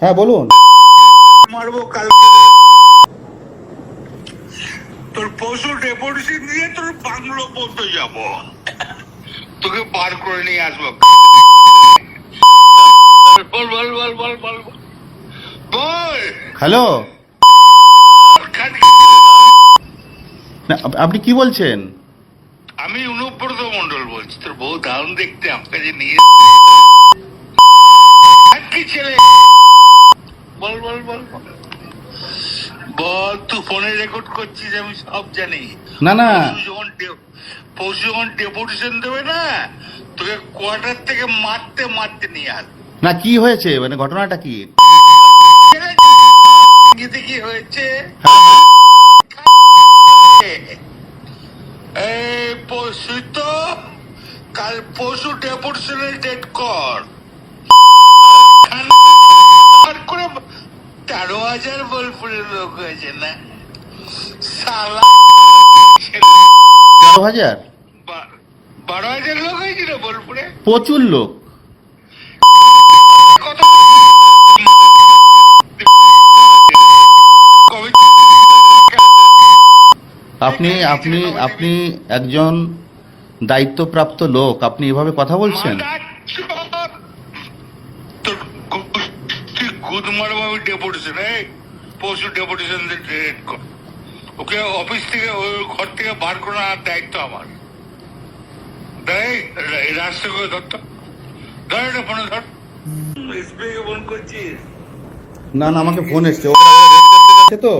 হ্যাঁ বলুন। মারবো কালকে তোর পশু ডেপুটেশন দিয়ে তোর বাংলো পর্যন্ত যাব। তোকে বার করে নিয়ে আসব। বল বল বল বল বল বল। হ্যালো? না, আপনি কি বলছেন? আমি অনুব্রত মন্ডল বলছি। তোর বউ দারুণ দেখতে যে নিয়ে কি ছেলে বল বল বল বল। বল তুই ফোনে রেকর্ড করছিস আমি সব জানি। না না। যখন পরশু যখন ডেপুটেশন দেবে না তোকে কোয়ার্টার থেকে মারতে মারতে নিয়ে আস। না কি হয়েছে? মানে ঘটনাটা কি? কি হয়েছে? এই পরশু তো কাল পরশু ডেপুটেশনের ডেট কর আর করে তেরো হাজার বোলপুরের লোক হয়েছে না সালা তেরো হাজার? বারো হাজার লোক হয়েছিল বোলপুরে? প্রচুর লোক। আপনি আপনি আপনি একজন দায়িত্বপ্রাপ্ত লোক আপনি এভাবে কথা বলছেন? তোর তুই গুদ মারবো আমি ডেপুটেশন এই পরশু ডেপুটেশন ওকে অফিস থেকে ওই ঘর থেকে বার করে আনার দায়িত্ব আমার। এই রাস্তা করে ধরতো ধর এটা ফোনে ধর। ফোন করছিস না না আমাকে ফোন এসছে। ওকে তো।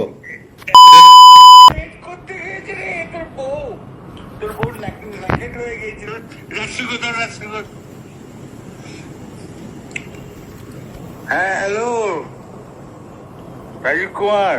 হয়ে হ্যাঁ হ্যালো রাজীব কুমার।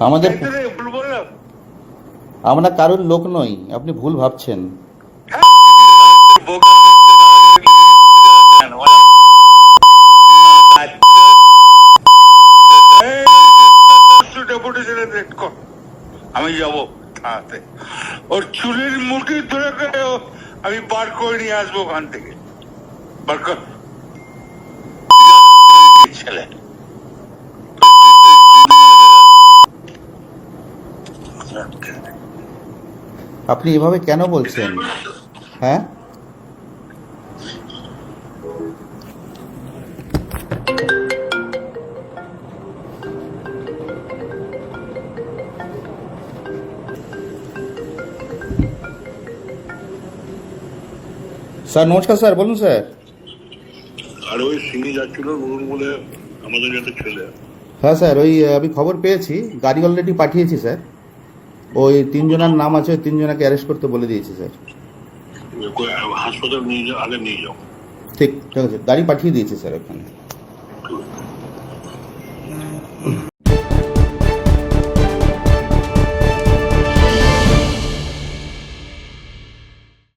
আমাদের আমরা কারোর লোক নই আপনি ভুল ভাবছেন। আমি যাব থানাতে। ওর চুলের মুঠি ধরে করে আমি বার করে নিয়ে আসব ওখান থেকে। বার কর। ছেলে। আপনি এভাবে কেন বলছেন? হ্যাঁ? স্যার নমস্কার স্যার বলুন স্যার। আর ওই সিঙ্গি যাচ্ছিল রুল বলে আমাদের যাতে ছেলে। হ্যাঁ স্যার ওই আমি খবর পেয়েছি। গাড়ি অলরেডি পাঠিয়েছি স্যার। ওই তিনজনের নাম আছে ওই তিনজনকে অ্যারেস্ট করতে বলে দিয়েছে স্যার হাসপাতাল নিয়ে যাও আগে নিয়ে যাও। ঠিক ঠিক আছে। গাড়ি পাঠিয়ে দিয়েছে স্যার ওখানে।